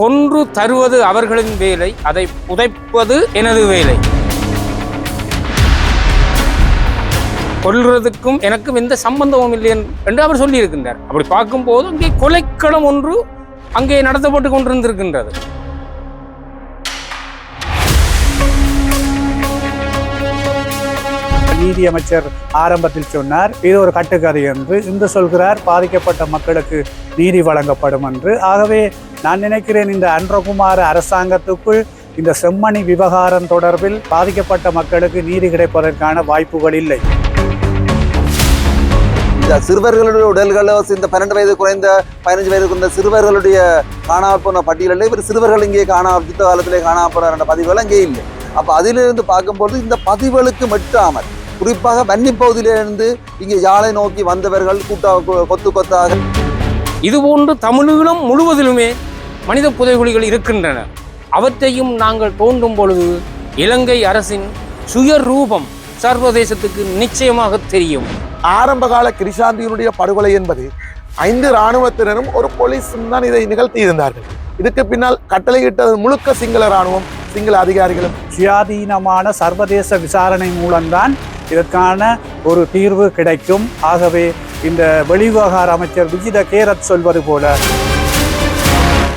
கொன்று தருவது அவர்களின் வேலை அதை புதைப்பது எனது வேலை. கொள்றதுக்கும் எனக்கும் எந்த சம்பந்தமும் இல்லை என்று அவர் சொல்லியிருக்கின்றார். அப்படி பார்க்கும்போது அங்கே கொலைக்களம் ஒன்று அங்கே நடத்தப்பட்டு கொண்டிருந்திருக்கின்றது. நீதி அமைச்சர் ஆரம்பத்தில் சொன்னார் இது ஒரு கட்டுக்கதை என்று. இன்று சொல்கிறார் பாதிக்கப்பட்ட மக்களுக்கு நீதி வழங்கப்படும் என்று. ஆகவே நான் நினைக்கிறேன் இந்த அன்றகுமார அரசாங்கத்துக்குள் இந்த செம்மணி விவகாரம் தொடர்பில் பாதிக்கப்பட்ட மக்களுக்கு நீதி கிடைப்பதற்கான வாய்ப்புகள் இல்லை. இந்த சிறுவர்களுடைய உடல்களை இந்த பன்னெண்டு வயது குறைந்த பதினஞ்சு வயது குறைந்த சிறுவர்களுடைய காணாமல் போன பட்டியலில் இவர் சிறுவர்கள் இங்கே காணா யுத்த காலத்திலே காணாமல் போன ரெண்டு பதிவுகள் அங்கே இல்லை. அப்போ அதிலிருந்து பார்க்கும்போது இந்த பதிவுகளுக்கு மட்டுாமல் குறிப்பாக வன்னி பகுதியிலிருந்து இங்கே யாழை நோக்கி வந்தவர்கள் கூட்டா கொத்து கொத்தாக. இதுபோன்று தமிழீழம் முழுவதிலுமே மனித புதைகுழிகள் இருக்கின்றன. அவற்றையும் நாங்கள் தோன்றும் பொழுது இலங்கை அரசின் சுய ரூபம் சர்வதேசத்துக்கு நிச்சயமாக தெரியும். ஆரம்பகால கிரிஷாந்தியினுடைய படுகொலை என்பது ஐந்து இராணுவத்தினரும் ஒரு போலீஸும் தான் இதை நிகழ்த்தியிருந்தார்கள். இதுக்கு பின்னால் கட்டளையிட்டது முழுக்க சிங்கள இராணுவம் சிங்கள அதிகாரிகளும். சுயாதீனமான சர்வதேச விசாரணை மூலம்தான் இதற்கான ஒரு தீர்வு கிடைக்கும். ஆகவே இந்த வெளிவிவகார அமைச்சர் விஜித கேரத் சொல்வது போல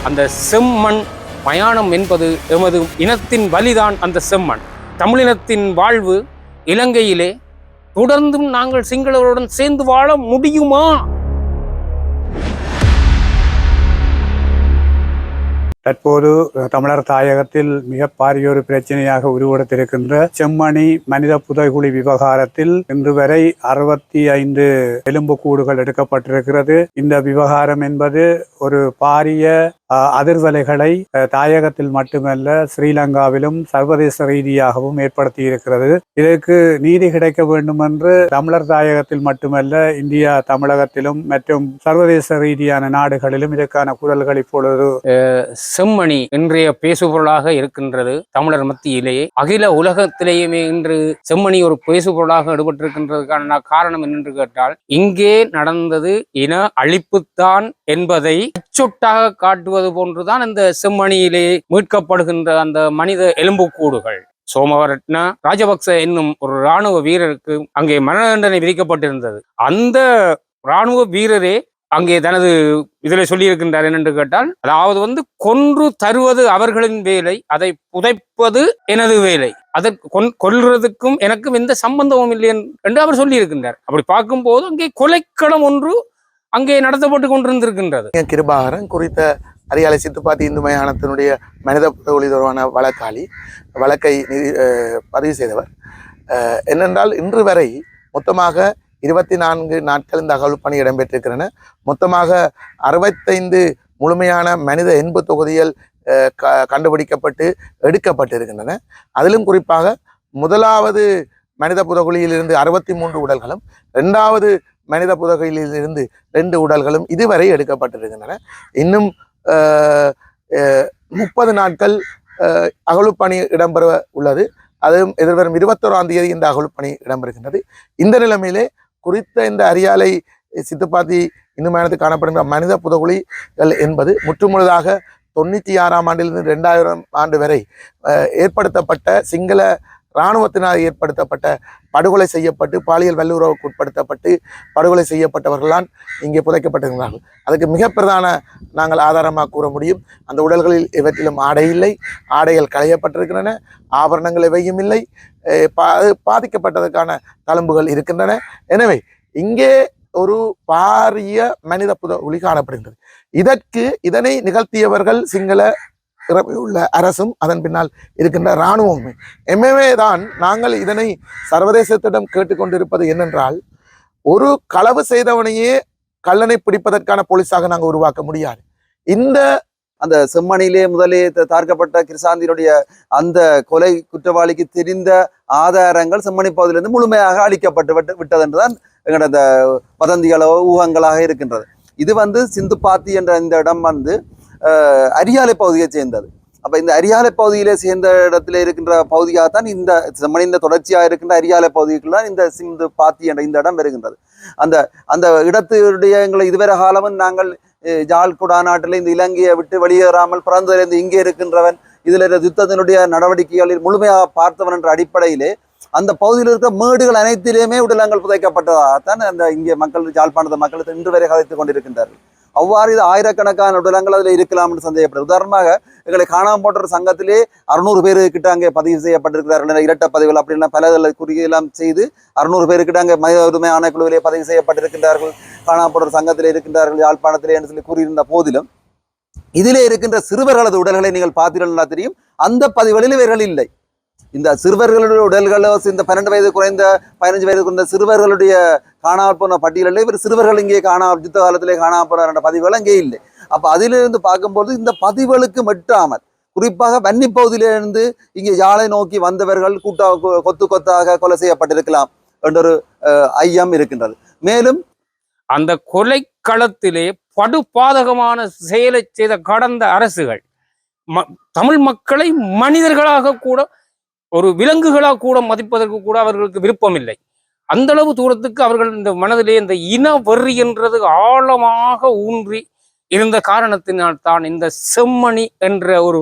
அந்த செம்மண் மயானம் என்பது எமது இனத்தின் வலிதான் அந்த செம்மண். தமிழினத்தின் வாழ்வு இலங்கையிலே தொடர்ந்தும் நாங்கள் சிங்களவருடன் சேர்ந்து வாழ முடியுமா? தற்போது தமிழர் தாயகத்தில் மிக பாரியொரு பிரச்சனையாக உருவெடுத்திருக்கின்ற செம்மணி மனித புதைகுழி விவகாரத்தில் இன்று வரை அறுபத்தி ஐந்து எலும்புக்கூடுகள் எடுக்கப்பட்டிருக்கிறது. இந்த விவகாரம் என்பது ஒரு பாரிய அஹ், அதிர்வலைகளை தாயகத்தில் மட்டுமல்ல ஸ்ரீலங்காவிலும் சர்வதேச ரீதியாகவும் ஏற்படுத்தி இருக்கிறது இதற்கு நீதி கிடைக்க வேண்டும் என்று தமிழர் தாயகத்தில் மட்டுமல்ல இந்தியா தமிழகத்திலும் மற்றும் சர்வதேச ரீதியான நாடுகளிலும் இதற்கான குரல்கள் இப்பொழுது செம்மணி இன்றைய பேசுபொருளாக இருக்கின்றது தமிழர் மத்தியிலேயே அகில உலகத்திலேயுமே இன்று செம்மணி ஒரு பேசுபொருளாக எடுபட்டிருக்கின்றதுக்கான காரணம் என்னென்று கேட்டால் இங்கே நடந்தது இன அழிப்புத்தான் என்பதை அச்சுட்டாக காட்டுவது போன்றுதான் இந்த செம்மணியிலே மீட்கப்படுகின்ற அந்த மனித எலும்புக்கூடுகள். சோமவரட்ன ராஜபக்ச என்னும் ஒரு ராணுவ வீரருக்கு அங்கே மரண தண்டனை விதிக்கப்பட்டிருந்தது. அந்த ராணுவ வீரரே அங்கே தனது இதில் சொல்லியிருக்கின்றார் என்னென்று கேட்டால் அதாவது வந்து கொன்று தருவது அவர்களின் வேலை அதை புதைப்பது எனது வேலை. அதற்கு கொன் கொல்றதுக்கும் எனக்கும் எந்த சம்பந்தமும் இல்லை என்று அவர் சொல்லியிருக்கின்றார். அப்படி பார்க்கும்போது அங்கே கொலைக்களம் ஒன்று அங்கே நடத்தப்பட்டு கொண்டிருந்திருக்கின்றது. கிருபாகரன் குறித்த அரியாலை சித்துப்பாத்தி இந்து மயானத்தினுடைய மனித ஒளி தொடர்பான வழக்காளி வழக்கை பதிவு செய்தவர். என்னென்றால் இன்று வரை மொத்தமாக இருபத்தி நான்கு நாட்கள் இந்த அகழ்வு பணி இடம்பெற்றிருக்கின்றன. மொத்தமாக அறுபத்தைந்து முழுமையான மனித எண்பு தொகுதிகள் க- கண்டுபிடிக்கப்பட்டு எடுக்கப்பட்டிருக்கின்றன. அதிலும் குறிப்பாக முதலாவது மனித புதகுழியிலிருந்து அறுபத்தி மூன்று உடல்களும் ரெண்டாவது மனித புதகுழியிலிருந்து ரெண்டு உடல்களும் இதுவரை எடுக்கப்பட்டிருக்கின்றன. இன்னும் முப்பது நாட்கள் அகழ்வுப்பணி இடம்பெற உள்ளது. அதுவும் எதிர்வரும் இருபத்தோராம் தேதி இந்த அகழ்வுப்பணி இடம்பெறுகின்றது. இந்த நிலைமையிலே குறித்த இந்த அரியாலை சித்துப்பாத்தி இந்து மயானத்தில் காணப்படுகின்ற மனித புதகுழிகள் என்பது முற்றுமுழுதாக தொண்ணூற்றி ஆறாம் ஆண்டிலிருந்து ரெண்டாயிரம் ஆண்டு வரை ஏற்படுத்தப்பட்ட சிங்கள இராணுவத்தினால் ஏற்படுத்தப்பட்ட படுகொலை செய்யப்பட்டு பாலியல் வல்லுறவுக்கு உட்படுத்தப்பட்டு படுகொலை செய்யப்பட்டவர்கள்தான் இங்கே புதைக்கப்பட்டிருந்தார்கள் அதுக்கு மிக பிரதான நாங்கள் ஆதாரமாக கூற முடியும். அந்த உடல்களில் இவற்றிலும் ஆடை இல்லை. ஆடைகள் களையப்பட்டிருக்கின்றன. ஆபரணங்கள் எவையும் இல்லை. பா- பாதிக்கப்பட்டதற்கான தழும்புகள் இருக்கின்றன. எனவே இங்கே ஒரு பாரிய மனித புத ஒளி காணப்படுகின்றது. இதற்கு இதனை நிகழ்த்தியவர்கள் சிங்கள உள்ள அரசும் அதன் பின்னால் இருக்கின்ற இராணுவமுமே. எம்எம்ஏ தான் நாங்கள் இதனை சர்வதேசத்திடம் கேட்டுக்கொண்டிருப்பது என்னென்றால் ஒரு களவு செய்தவனையே கல்லனை பிடிப்பதற்கான போலீஸாக நாங்கள் உருவாக்க முடியாது. இந்த அந்த செம்மணியிலே முதலே த- தார்க்கப்பட்ட கிருசாந்தியினுடைய அந்த கொலை குற்றவாளிக்கு தெரிந்த ஆதாரங்கள் செம்மணி பகுதியிலிருந்து முழுமையாக அழிக்கப்பட்டு விட்டு விட்டதென்றுதான் எங்களோட அந்த வதந்திகளோ ஊகங்களாக இருக்கின்றது. இது வந்து சிந்துப்பாத்தி என்ற இந்த இடம் வந்து அரியாலை பகுதியை சேர்ந்தது. அப்ப இந்த அரியாலை பகுதியிலே சேர்ந்த இடத்துல இருக்கின்ற பகுதியாக தான் இந்த செம்மணிந்த தொடர்ச்சியாக இருக்கின்ற அரியாலை பகுதிக்குள்ள தான் இந்த சிந்து பாத்தி என்ற இந்த இடம் வருகின்றது. அந்த அந்த இடத்துடைய எங்களை இதுவரை காலமும் நாங்கள் ஜால்குடா நாட்டில் இந்த இலங்கையை விட்டு வெளியேறாமல் பிறந்ததிலிருந்து இங்கே இருக்கின்றவன் இதுல இருந்த யுத்தத்தினுடைய நடவடிக்கைகளில் முழுமையாக பார்த்தவன் என்ற அடிப்படையிலே அந்த பகுதியில் இருக்கிற மேடுகள் அனைத்திலேயுமே உடலங்கள் புதைக்கப்பட்டதாகத்தான் அந்த இங்கே மக்கள் ஜாழ்ப்பாணத்த மக்கள் இன்று வரை கதைத்துக் கொண்டிருக்கின்றார்கள். அவ்வாறு இது ஆயிரக்கணக்கான உடலங்கள் அதில் இருக்கலாம் என்று சந்தேகப்படுது. உதாரணமாக எங்களை காணாமல் போன்ற சங்கத்திலே அறுநூறு பேர் கிட்ட அங்கே பதிவு செய்யப்பட்டிருக்கிறார்கள் இரட்ட பதிவுகள் அப்படின்னா பல இதில் குறியெல்லாம் செய்து அறுநூறு பேருக்கிட்ட அங்கே மனித உரிமை ஆணைக்குழுவிலே பதிவு செய்யப்பட்டிருக்கின்றார்கள். காணாமல் போன்ற சங்கத்திலே இருக்கின்றார்கள் யாழ்ப்பாணத்திலே என்று சொல்லி கூறியிருந்த போதிலும் இதிலே இருக்கின்ற சிறுவர்களது உடல்களை நீங்கள் பார்த்தீர்கள் தெரியும். அந்த பதிவுகளில் இவர்கள் இல்லை. இந்த சிறுவர்களுடைய உடல்களோ இந்த பன்னெண்டு வயது குறைந்த பதினஞ்சு வயது குறைந்த சிறுவர்களுடைய காணாமல் போன பட்டியலில் இவர் சிறுவர்கள் இங்கே காணாமல் யுத்த காலத்திலே காணாமல் போனார் என்ற பதிவுகள் அங்கே இல்லை. அப்ப அதிலிருந்து பார்க்கும்போது இந்த பதிவுகளுக்கு மெட்டாமல் குறிப்பாக வன்னி பகுதியிலிருந்து இங்கே யாழை நோக்கி வந்தவர்கள் கூட்டா கொ- கொத்து கொத்தாக கொலை செய்யப்பட்டிருக்கலாம் என்றொரு அஹ், ஐயம் இருக்கின்றது. மேலும் அந்த கொலை களத்திலே படுபாதகமான செயலை செய்த கடந்த அரசுகள் ம- தமிழ் மக்களை மனிதர்களாக கூட ஒரு விலங்குகளாக கூட மதிப்பதற்கு கூட அவர்களுக்கு விருப்பம் இல்லை அந்த அளவு தூரத்துக்கு அவர்கள் இந்த மனதிலே இந்த இன வெறி என்றது ஆழமாக ஊன்றி இருந்த காரணத்தினால் தான் இந்த செம்மணி என்ற ஒரு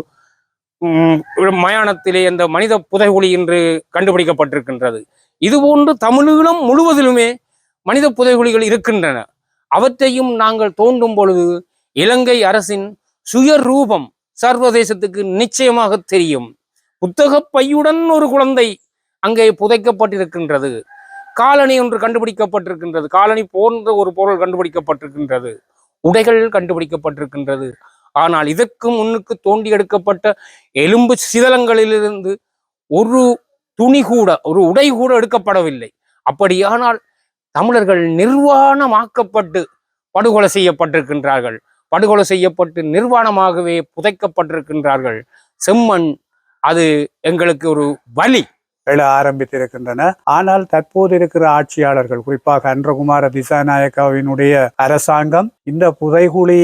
மயானத்திலே இந்த மனித புதைகுழி என்று கண்டுபிடிக்கப்பட்டிருக்கின்றது. இதுபோன்று தமிழீழம் முழுவதிலுமே மனித புதைகுழிகள் இருக்கின்றன. அவற்றையும் நாங்கள் தோண்டும் பொழுது இலங்கை அரசின் சுயரூபம் சர்வதேசத்துக்கு நிச்சயமாக தெரியும். புத்தகப்பையுடன் ஒரு குழந்தை அங்கே புதைக்கப்பட்டிருக்கின்றது. காலணி ஒன்று கண்டுபிடிக்கப்பட்டிருக்கின்றது. காலணி போன்ற ஒரு பொருள் கண்டுபிடிக்கப்பட்டிருக்கின்றது. உடைகள் கண்டுபிடிக்கப்பட்டிருக்கின்றது. ஆனால் இதற்கு முன்னுக்கு தோண்டி எடுக்கப்பட்ட எலும்பு சிதலங்களிலிருந்து ஒரு துணி கூட ஒரு உடை கூட எடுக்கப்படவில்லை. அப்படியானால் தமிழர்கள் நிர்வாணமாக்கப்பட்டு படுகொலை செய்யப்பட்டிருக்கின்றார்கள். படுகொலை செய்யப்பட்டு நிர்வாணமாகவே புதைக்கப்பட்டிருக்கின்றார்கள். செம்மண் அது எங்களுக்கு ஒரு வலி. எழ ஆரம்பித்திருக்கின்றன. ஆனால் தற்போது இருக்கிற ஆட்சியாளர்கள் குறிப்பாக அன்றகுமார திசாநாயக்காவினுடைய அரசாங்கம் இந்த புதைகுழி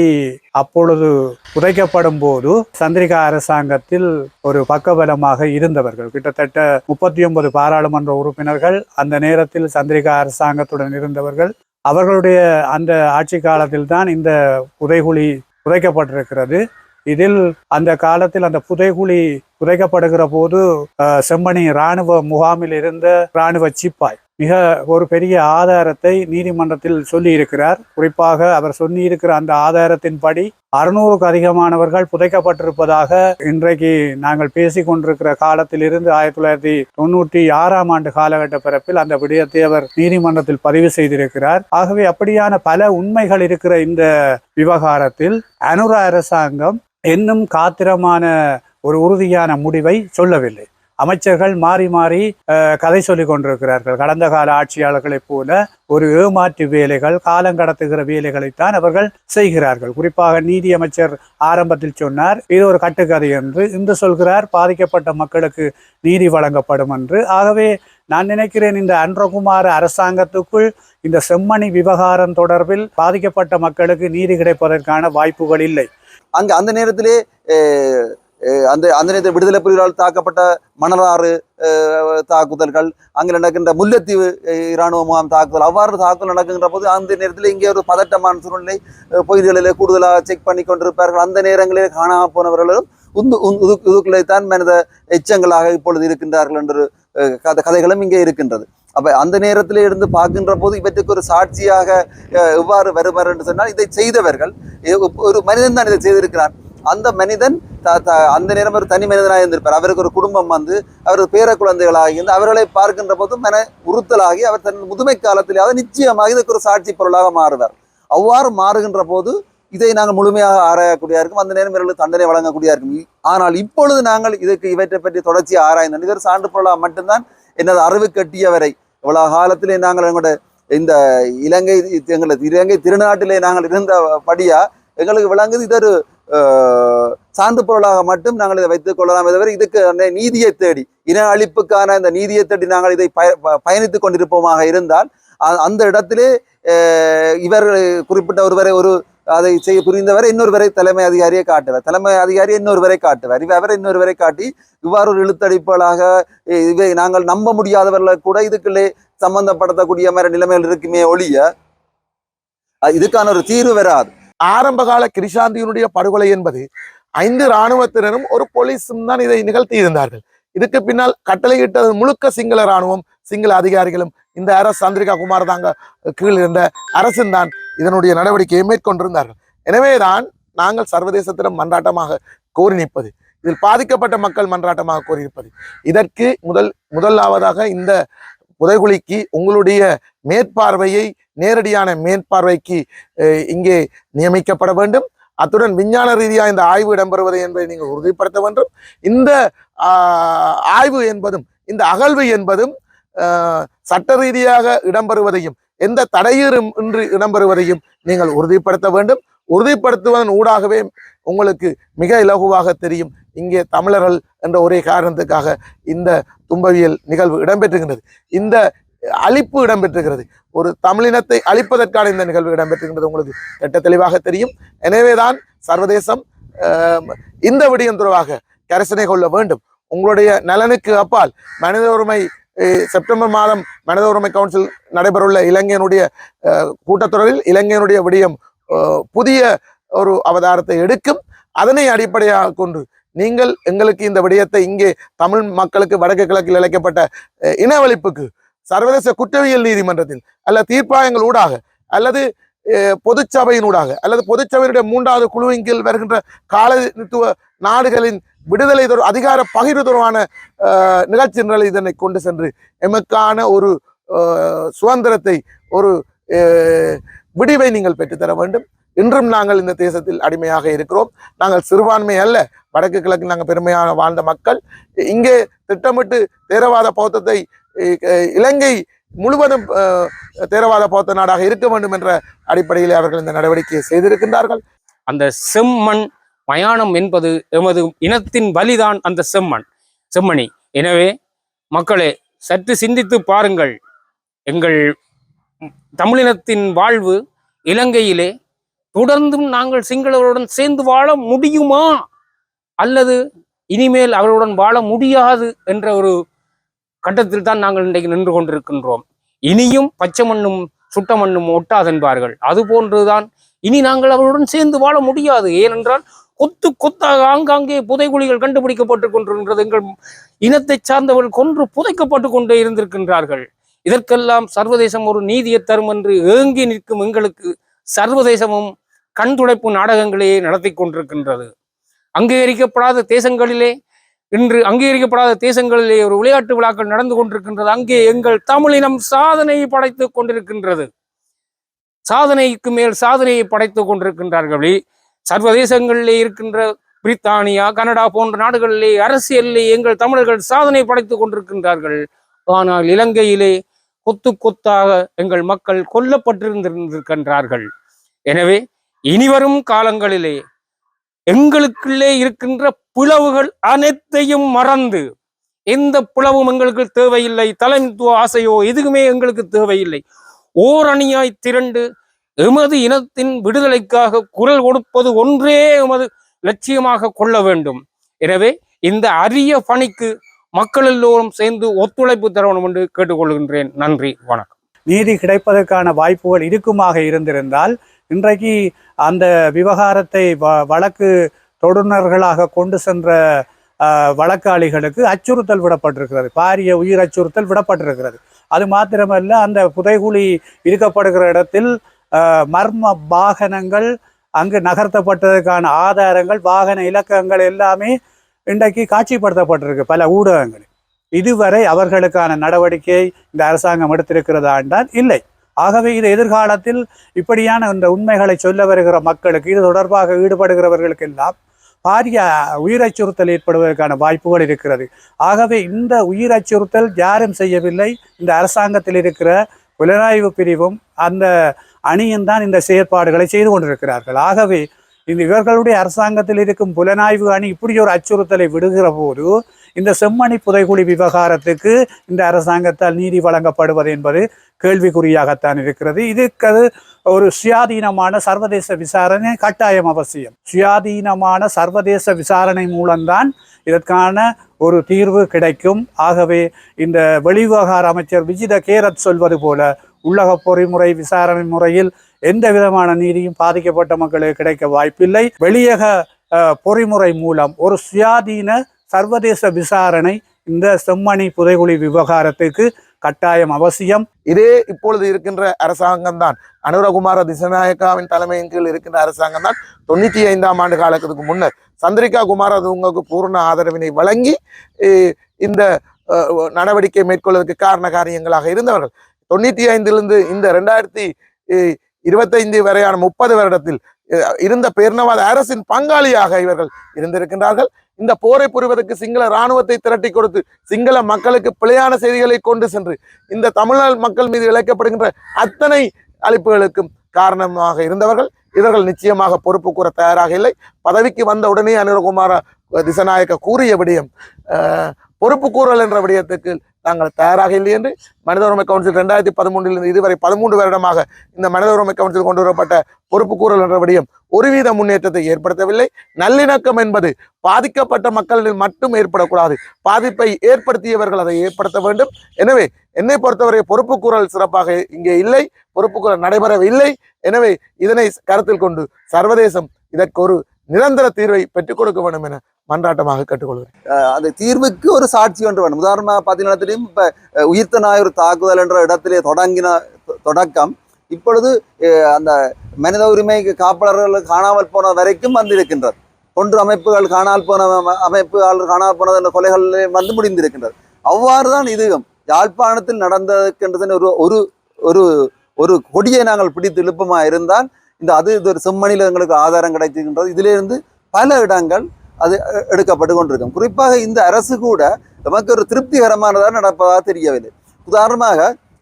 அப்பொழுது புதைக்கப்படும் போது சந்திரிகா அரசாங்கத்தில் ஒரு பக்கபலமாக இருந்தவர்கள். கிட்டத்தட்ட முப்பத்தி ஒன்பது பாராளுமன்ற உறுப்பினர்கள் அந்த நேரத்தில் சந்திரிகா அரசாங்கத்துடன் இருந்தவர்கள். அவர்களுடைய அந்த ஆட்சி காலத்தில் தான் இந்த புதைகுழி புதைக்கப்பட்டிருக்கிறது. இதில் அந்த காலத்தில் அந்த புதைகுழி புதைக்கப்படுகிற போது அஹ், செம்மணி இராணுவ முகாமில் இருந்த இராணுவ சிப்பாய். மிக ஒரு பெரிய ஆதாரத்தை நீதிமன்றத்தில் சொல்லி இருக்கிறார் குறிப்பாக அவர் சொல்லி இருக்கிற அந்த ஆதாரத்தின்படி அறுநூறுக்கு அதிகமானவர்கள் புதைக்கப்பட்டிருப்பதாக இன்றைக்கு நாங்கள் பேசி கொண்டிருக்கிற காலத்தில் இருந்து ஆயிரத்தி தொள்ளாயிரத்தி தொண்ணூற்றி ஆறாம் ஆண்டு காலகட்ட பிறப்பில் அந்த விடயத்தை அவர் நீதிமன்றத்தில் பதிவு செய்திருக்கிறார். ஆகவே அப்படியான பல உண்மைகள் இருக்கிற இந்த விவகாரத்தில் அனுர அரசாங்கம் இன்னும் காத்திரமான ஒரு உறுதியான முடிவை சொல்லவில்லை. அமைச்சர்கள் மாறி மாறி கதை சொல்லி கொண்டிருக்கிறார்கள். கடந்த கால ஆட்சியாளர்களைப் போல ஒரு ஏமாற்று வேலைகள் காலம் கடத்துகிற வேலைகளைத்தான் அவர்கள் செய்கிறார்கள். குறிப்பாக நீதி அமைச்சர் ஆரம்பத்தில் சொன்னார் இது ஒரு கட்டுக்கதை என்று. இன்று சொல்கிறார் பாதிக்கப்பட்ட மக்களுக்கு நீதி வழங்கப்படும் என்று. ஆகவே நான் நினைக்கிறேன் இந்த அன்றகுமார அரசாங்கத்துக்குள் இந்த செம்மணி விவகாரம் தொடர்பில் பாதிக்கப்பட்ட மக்களுக்கு நீதி கிடைப்பதற்கான வாய்ப்புகள் இல்லை. அங்கே அந்த நேரத்திலே அந்த அந்த நேரத்தில் விடுதலை புலிகளால் தாக்கப்பட்ட மணலாறு தாக்குதல்கள் அங்கே நடக்கின்ற முல்லைத்தீவு இராணுவ முகாம் தாக்குதல் அவ்வாறு தாக்குதல் நடக்குகின்ற போது அந்த நேரத்தில் இங்கே ஒரு பதட்டமான சூழ்நிலை பகுதிகளில் கூடுதலாக செக் பண்ணி கொண்டிருப்பார்கள். அந்த நேரங்களில் காணாமல் போனவர்களும் உந்து இதுக்குள்ளே தான் மனித எச்சங்களாக இப்பொழுது இருக்கின்றார்கள் என்று கதை கதைகளும் இங்கே இருக்கின்றது. அப்போ அந்த நேரத்திலே இருந்து பார்க்கின்ற போது இவற்றுக்கு ஒரு சாட்சியாக எவ்வாறு வருவார் என்று சொன்னால் இதை செய்தவர்கள் ஒரு மனிதன் தான் இதை செய்திருக்கிறான் அந்த மனிதன் த- த- அந்த நேரம் ஒரு தனி மனிதனாக இருந்திருப்பார். அவருக்கு ஒரு குடும்பம் வந்து அவரது பேர குழந்தைகளாக இருந்து அவர்களை பார்க்கின்ற போது மன உறுத்தலாகி அவர் தன் முதுமை காலத்திலேயாவது நிச்சயமாக இதுக்கு ஒரு சாட்சி பொருளாக மாறுவார். அவ்வாறு மாறுகின்ற போது இதை நாங்கள் முழுமையாக ஆராயக்கூடிய இருக்கும். அந்த நேரம் இவர்களுக்கு தண்டனை வழங்கக்கூடிய இருக்கும். ஆனால் இப்பொழுது நாங்கள் இதுக்கு இவற்றை பற்றி தொடர்ச்சி ஆராய்ந்தோம். இது ஒரு சான்று பொருளாக மட்டும்தான். எனது அறிவு கட்டியவரை. இவ்வளவு காலத்திலே நாங்கள் எங்களோட இந்த இலங்கை எங்களது இலங்கை திருநாட்டிலே நாங்கள் இருந்தபடியா எங்களுக்கு விளங்குது. இது ஒரு சார்ந்து பொருளாக மட்டும் நாங்கள் இதை வைத்துக் கொள்ளலாம். தவிர இதுக்கு அந்த நீதியை தேடி இன அழிப்புக்கான இந்த நீதியை தேடி நாங்கள் இதை பய ப- பயணித்துக் கொண்டிருப்போமாக இருந்தால் அந்த இடத்திலே அஹ், இவர் குறிப்பிட்ட ஒருவரை ஒரு அதை செய்ய புரிந்தவரை இன்னொருவரை தலைமை அதிகாரியை காட்டுவார். தலைமை அதிகாரி இன்னொருவரை காட்டுவார். இவ அவரை இன்னொருவரை காட்டி இவ்வாறு ஒரு இழுத்தடிப்புகளாக இவை நாங்கள் நம்ப முடியாதவர்களை கூட இதுக்குள்ளே சம்பந்தப்படுத்தக்கூடிய மாதிரி நிலைமைகள் இருக்குமே ஒழிய இதுக்கான ஒரு தீர்வு வராது. ஆரம்பகால கிரிஷாந்தியினுடைய படுகொலை என்பது ஐந்து இராணுவத்தினரும் ஒரு போலீஸும் தான் இதை நிகழ்த்தியிருந்தார்கள். இதுக்கு பின்னால் கட்டளையிட்டது முழுக்க சிங்கள இராணுவம் சிங்கள அதிகாரிகளும் இந்த அரசு சந்திரிகா குமார் தாங்க கீழ் இருந்த அரசும் தான் இதனுடைய நடவடிக்கையை மேற்கொண்டிருந்தார்கள். எனவேதான் நாங்கள் சர்வதேசத்திடம் மன்றாட்டமாக கோரி நிற்பது இதில் பாதிக்கப்பட்ட மக்கள் மன்றாட்டமாக கோரியிருப்பது இதற்கு முதல் முதலாவதாக இந்த புதைகுழிக்கு உங்களுடைய மேற்பார்வையை நேரடியான மேற்பார்வைக்கு இங்கே நியமிக்கப்பட வேண்டும். அத்துடன் விஞ்ஞான ரீதியாக இந்த ஆய்வு இடம்பெறுவதை என்பதை நீங்கள் உறுதிப்படுத்த வேண்டும். இந்த ஆய்வு என்பதும் இந்த அகழ்வு என்பதும் சட்ட ரீதியாக இடம்பெறுவதையும் எந்த தடையீரும் இன்றி இடம்பெறுவதையும் நீங்கள் உறுதிப்படுத்த வேண்டும். உறுதிப்படுத்துவதன் ஊடாகவே உங்களுக்கு மிக இலகுவாக தெரியும். இங்கே தமிழர்கள் என்ற ஒரே காரணத்துக்காக இந்த தும்பவியல் நிகழ்வு இடம்பெற்றுகின்றது இந்த அழிப்பு இடம்பெற்றுகிறது ஒரு தமிழினத்தை அழிப்பதற்கான இந்த நிகழ்வு இடம்பெற்றுகின்றது உங்களுக்கு திட்ட தெளிவாக தெரியும். எனவேதான் சர்வதேசம் இந்த விடயம் தொடர்பாக கரிசனை கொள்ள வேண்டும். உங்களுடைய நலனுக்கு அப்பால் மனித உரிமை செப்டம்பர் மாதம் மனித உரிமை கவுன்சில் நடைபெறவுள்ள இலங்கையினுடைய கூட்டத்தொடரில் இலங்கையினுடைய விடயம் புதிய ஒரு அவதாரத்தை எடுக்கும். அதனை அடிப்படையாக கொண்டு நீங்கள் எங்களுக்கு இந்த விடயத்தை இங்கே தமிழ் மக்களுக்கு வடக்கு கிழக்கில் இழைக்கப்பட்ட இனவழிப்புக்கு சர்வதேச குற்றவியல் நீதிமன்றத்தில் அல்ல தீர்ப்பாயங்கள் ஊடாக அல்லது பொதுச்சபையினூடாக அல்லது பொதுச்சபையினுடைய மூன்றாவது குழுவின் கீழ் வருகின்ற காலனித்துவ நாடுகளின் விடுதலை தொடர் அதிகார பகிர்வு தொடர்பான நிகழ்ச்சி நிலை இதனை கொண்டு சென்று எமக்கான ஒரு சுதந்திரத்தை ஒரு விடிவை நீங்கள் பெற்றுத்தர வேண்டும். இன்றும் நாங்கள் இந்த தேசத்தில் அடிமையாக இருக்கிறோம். நாங்கள் சிறுபான்மை அல்ல வடக்கு கிழக்கு நாங்கள் பெருமையாக வாழ்ந்த மக்கள். இங்கே திட்டமிட்டு தேரவாத பௌத்தத்தை இலங்கை முழுவதும் தேரவாத பௌத்த நாடாக இருக்க வேண்டும் என்ற அடிப்படையில் அவர்கள் இந்த நடவடிக்கையை செய்திருக்கின்றார்கள். அந்த செம்மண் மயானம் என்பது எமது இனத்தின் வலிதான் அந்த செம்மண் செம்மணி. எனவே மக்களே சற்று சிந்தித்து பாருங்கள். எங்கள் தமிழினத்தின் வாழ்வு இலங்கையிலே தொடர்ந்தும் நாங்கள் சிங்களவருடன் சேர்ந்து வாழ முடியுமா? அல்லது இனிமேல் அவர்களுடன் வாழ முடியாது என்ற ஒரு கட்டத்தில் தான் நாங்கள் இன்றைக்கு நின்று கொண்டிருக்கின்றோம். இனியும் பச்சை மண்ணும் சுட்ட மண்ணும் ஒட்டாதென்பார்கள் அதுபோன்றுதான் இனி நாங்கள் அவருடன் சேர்ந்து வாழ முடியாது. ஏனென்றால் கொத்து கொத்தாக ஆங்காங்கே புதைகுழிகள் கண்டுபிடிக்கப்பட்டு கொண்டிருக்கின்றது. எங்கள் இனத்தை சார்ந்தவர்கள் கொன்று புதைக்கப்பட்டு கொண்டே இருந்திருக்கின்றார்கள். இதற்கெல்லாம் சர்வதேசம் ஒரு நீதியை தரும் என்று ஏங்கி நிற்கும் எங்களுக்கு சர்வதேசமும் கண் துடைப்பு நாடகங்களையே நடத்தி கொண்டிருக்கின்றது. அங்கீகரிக்கப்படாத தேசங்களிலே இன்று அங்கீகரிக்கப்படாத தேசங்களிலே ஒரு விளையாட்டு விழாக்கள் நடந்து கொண்டிருக்கின்றது. அங்கே எங்கள் தமிழினம் சாதனையை படைத்துக் கொண்டிருக்கின்றது. சாதனைக்கு மேல் சாதனையை படைத்துக் கொண்டிருக்கின்றார்களே. சர்வதேசங்களிலே இருக்கின்ற பிரித்தானியா கனடா போன்ற நாடுகளிலே அரசியலிலே எங்கள் தமிழர்கள் சாதனை படைத்துக் கொண்டிருக்கின்றார்கள். ஆனால் இலங்கையிலே கொத்து கொத்தாக எங்கள் மக்கள் கொல்லப்பட்டிருந்திருக்கின்றார்கள் எனவே இனிவரும் காலங்களிலே எங்களுக்குள்ளே இருக்கின்ற பிளவுகள் அனைத்தையும் மறந்து எந்த பிளவும் எங்களுக்கு தேவையில்லை தலைமைத்துவ ஆசையோ எதுவுமே எங்களுக்கு தேவையில்லை. ஓர் அணியாய் திரண்டு எமது இனத்தின் விடுதலைக்காக குரல் கொடுப்பது ஒன்றே எமது லட்சியமாக கொள்ள வேண்டும். எனவே இந்த அரிய பணிக்கு மக்கள் எல்லோரும் சேர்ந்து ஒத்துழைப்பு தரணும் என்று கேட்டுக்கொள்கின்றேன். நன்றி வணக்கம். நீதி கிடைப்பதற்கான வாய்ப்புகள் இருக்குமாக இருந்திருந்தால் இன்றைக்கு அந்த விவகாரத்தை வ- வழக்கு தொடுநர்களாக கொண்டு சென்ற வழக்காளிகளுக்கு அச்சுறுத்தல் விடப்பட்டிருக்கிறது. பாரிய உயிர் அச்சுறுத்தல் விடப்பட்டிருக்கிறது. அது மாத்திரமல்ல அந்த புதைகுழி இருக்கப்படுகிற இடத்தில் மர்ம வாகனங்கள் அங்கு நகர்த்தப்பட்டதற்கான ஆதாரங்கள் வாகன இலக்கங்கள் எல்லாமே இன்றைக்கு காட்சிப்படுத்தப்பட்டிருக்கு பல ஊடகங்கள் இதுவரை அவர்களுக்கான நடவடிக்கை இந்த அரசாங்கம் எடுத்திருக்கிறதா என்றால் இல்லை. ஆகவே இது எதிர்காலத்தில் இப்படியான இந்த உண்மைகளை சொல்ல வருகிற மக்களுக்கு இது தொடர்பாக ஈடுபடுகிறவர்களுக்கு எல்லாம் பாரிய உயிர் அச்சுறுத்தல் ஏற்படுவதற்கான வாய்ப்புகள் இருக்கிறது. ஆகவே இந்த உயிர் அச்சுறுத்தல் யாரும் செய்யவில்லை. இந்த அரசாங்கத்தில் இருக்கிற புலனாய்வு பிரிவும் அந்த அணியும் தான் இந்த செயற்பாடுகளை செய்து கொண்டிருக்கிறார்கள். ஆகவே இந்த இவர்களுடைய அரசாங்கத்தில் இருக்கும் புலனாய்வு அணி இப்படி ஒரு அச்சுறுத்தலை விடுகிற போது இந்த செம்மணி புதைகுழி விவகாரத்துக்கு இந்த அரசாங்கத்தால் நீதி வழங்கப்படுவது என்பது கேள்விக்குறியாகத்தான் இருக்கிறது. இதுக்கு அது ஒரு சுயாதீனமான சர்வதேச விசாரணை கட்டாயம் அவசியம். சுயாதீனமான சர்வதேச விசாரணை மூலம்தான் இதற்கான ஒரு தீர்வு கிடைக்கும். ஆகவே இந்த வெளிவிவகார அமைச்சர் விஜித கேரத் சொல்வது போல உள்ளக பொறிமுறை விசாரணை முறையில் எந்த விதமான நீதியும் பாதிக்கப்பட்ட மக்களுக்கு கிடைக்க வாய்ப்பில்லை. வெளியக பொறிமுறை மூலம் ஒரு சுயாதீன சர்வதேச விசாரணை இந்த செம்மணி புதைகுழி விவகாரத்துக்கு கட்டாயம் அவசியம். இதே இப்பொழுது இருக்கின்ற அரசாங்கம் தான் அனுரகுமார திசநாயக்காவின் தலைமையின் கீழ் இருக்கின்ற அரசாங்கம் தான் தொண்ணூற்றி ஐந்தாம் ஆண்டு காலத்துக்கு முன்னர் சந்திரிகா குமாரதுங்களுக்கு பூர்ண ஆதரவினை வழங்கி இந்த நடவடிக்கை மேற்கொள்வதற்கு காரண காரியங்களாக இருந்தவர்கள். தொண்ணூற்றி ஐந்திலிருந்து இந்த ரெண்டாயிரத்தி இருபத்தைந்து வரையான முப்பது வருடத்தில் இருந்த பேர்ணவாத அரசின் பங்காளியாக இவர்கள் இருந்திருக்கின்றார்கள். இந்த போரை புரிவதற்கு சிங்கள இராணுவத்தை திரட்டி கொடுத்து சிங்கள மக்களுக்கு பிழையான செய்திகளை கொண்டு சென்று இந்த தமிழ்நாடு மக்கள் மீது இழைக்கப்படுகின்ற அத்தனை அழிப்புகளுக்கும் காரணமாக இருந்தவர்கள். இவர்கள் நிச்சயமாக பொறுப்பு கூற தயாராக இல்லை. பதவிக்கு வந்த உடனே அனுரகுமார திசநாயக்க கூறிய விடயம் பொறுப்பு கூறல் என்ற விடயத்துக்கு நாங்கள் தயாராக இல்லை என்று மனித உரிமை கவுன்சில் ரெண்டாயிரத்தி பதிமூன்றிலிருந்து இதுவரை பதிமூன்று வருடமாக இந்த மனித உரிமை கவுன்சில் கொண்டு வரப்பட்ட பொறுப்பு கூறல் என்ற ஒருவித முன்னேற்றத்தை ஏற்படுத்தவில்லை. நல்லிணக்கம் என்பது பாதிக்கப்பட்ட மக்களில் மட்டும் ஏற்படக்கூடாது. பாதிப்பை ஏற்படுத்தியவர்கள் அதை ஏற்படுத்த வேண்டும். எனவே என்னை பொறுத்தவரை பொறுப்பு கூறல் சிறப்பாக இங்கே இல்லை. பொறுப்பு கூறல் நடைபெறவில்லை. எனவே இதனை கருத்தில் கொண்டு சர்வதேசம் இதற்கு ஒரு நிரந்தர தீர்வை பெற்றுக் கொடுக்க வேண்டும் என மன்றாட்டமாக கேட்டுக்கொள்கிறேன். அந்த தீர்வுக்கு ஒரு சாட்சி ஒன்று வேணும். உதாரணமாக பார்த்தீங்கன்னா தெரியும் இப்போ உயிர்த்த நாயர் தாக்குதல் என்ற இடத்திலே தொடங்கின தொடக்கம். இப்பொழுது அந்த மனித உரிமை காப்பாளர்கள் காணாமல் போன வரைக்கும் வந்திருக்கின்றது. தொன்று அமைப்புகள் காணாமல் போன அமைப்புகள் காணாமல் போனது என்ற கொலைகளிலே வந்து முடிந்திருக்கின்றது. அவ்வாறு தான் இதுவும் யாழ்ப்பாணத்தில் நடந்ததுக்கின்றதுன்னு ஒரு ஒரு ஒரு ஒரு கொடியை நாங்கள் பிடித்து எழுப்பமா இருந்தால் இந்த அது இது ஒரு செம்மணியில் எங்களுக்கு ஆதாரம் கிடைச்சிருக்கின்றது இதிலிருந்து பல இடங்கள் அது எடுக்கப்பட்டு கொண்டிருக்கும் குறிப்பாக இந்த அரசு கூட நமக்கு ஒரு திருப்திகரமானதாக நடப்பதாக தெரியவில்லை. உதாரணமாக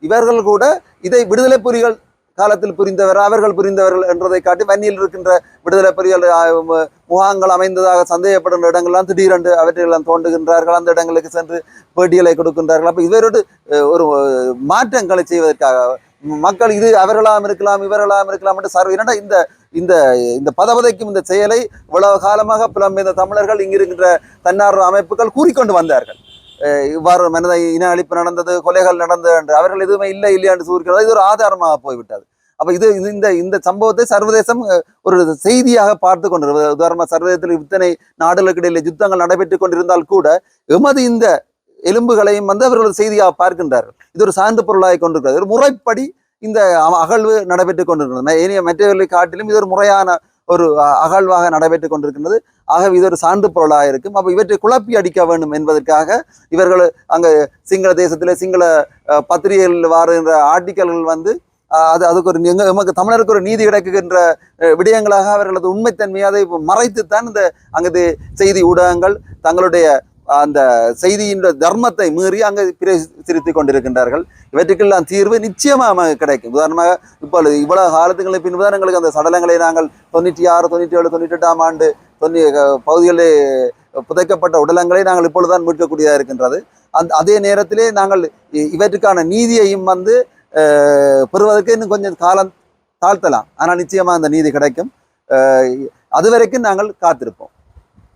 இவர்கள் கூட இதை விடுதலை புலிகள் காலத்தில் புரிந்தவர் அவர்கள் புரிந்தவர்கள் என்றதை காட்டி வன்னியில் இருக்கின்ற விடுதலை புலிகள் முகாங்கள் அமைந்ததாக சந்தேகப்படுகின்ற இடங்கள்லாம் திடீரென்று அவற்றையெல்லாம் தோண்டுகின்றார்கள். அந்த இடங்களுக்கு சென்று பேட்டிகளை கொடுக்கின்றார்கள். அப்போ இவரோடு ஒரு மாற்றங்களை செய்வதற்காக மக்கள் இது அவர்களாம் இருக்கலாம் இவர்களாம் இருக்கலாம் என்று சார் என்னடா இந்த இந்த இந்த பதவதைக்கும் இந்த செயலை இவ்வளவு காலமாக புலம்பெயர்ந்த தமிழர்கள் இங்கு இருக்கின்ற தன்னார்வ அமைப்புகள் கூறிக்கொண்டு வந்தார்கள். இவ்வாறு மனித இன அழிப்பு நடந்தது கொலைகள் நடந்தது என்று. அவர்கள் எதுவுமே இல்லை இல்லையா என்று கூறுகிறது இது ஒரு ஆதாரமாக போய்விட்டது. அப்ப இது இது இந்த இந்த சம்பவத்தை சர்வதேசம் ஒரு செய்தியாக பார்த்து கொண்டிருந்தது உதாரணமாக சர்வதேசத்தில் இத்தனை நாடுகளுக்கு இடையில யுத்தங்கள் நடைபெற்றுக் கொண்டிருந்தால் கூட எமது இந்த எலும்புகளையும் வந்து அவர்கள் செய்தியாக பார்க்கின்றார்கள். இது ஒரு சான்று பொருளாக கொண்டிருக்கிறது. ஒரு முறைப்படி இந்த அகழ்வு நடைபெற்றுக் கொண்டிருக்கிறது ம- ஏனைய மற்றவர்களை காட்டிலும் இது ஒரு முறையான ஒரு அகழ்வாக நடைபெற்றுக் கொண்டிருக்கின்றது. ஆகவே இது ஒரு சான்று பொருளாக இருக்கும். அப்போ இவற்றை குழப்பி அடிக்க வேண்டும் என்பதற்காக இவர்கள் அங்கே சிங்கள தேசத்தில் சிங்கள பத்திரிகைகளில் வருகின்ற ஆர்டிக்கல்கள் வந்து அது அதுக்கு ஒரு எங்க எமக்கு தமிழருக்கு ஒரு நீதி கிடைக்குகின்ற விடயங்களாக அவர்களது உண்மைத்தன்மையை அதை மறைத்துத்தான் இந்த அங்கது செய்தி ஊடகங்கள் தங்களுடைய அந்த செய்தியின் தர்மத்தை மீறி அங்கே பிரசிரித்து கொண்டிருக்கின்றார்கள். இவற்றுக்கெல்லாம் தீர்வு நிச்சயமாக நமக்கு கிடைக்கும். உதாரணமாக இப்போ இவ்வளவு காலத்துக்கு பின்பு தான் எங்களுக்கு அந்த சடலங்களை நாங்கள் தொண்ணூற்றி ஆறு தொண்ணூற்றி ஏழு தொண்ணூற்றி எட்டாம் ஆண்டு தொண்ணூ பகுதிகளில் புதைக்கப்பட்ட உடலங்களை நாங்கள் இப்பொழுதுதான் மீட்கக்கூடியதாக இருக்கின்றது. அந் அதே நேரத்திலே நாங்கள் இ- இவற்றுக்கான நீதியையும் வந்து பெறுவதற்கு இன்னும் கொஞ்சம் காலம் தாழ்த்தலாம். ஆனால் நிச்சயமாக அந்த நீதி கிடைக்கும். அதுவரைக்கும் அது வரைக்கும் நாங்கள் காத்திருப்போம்.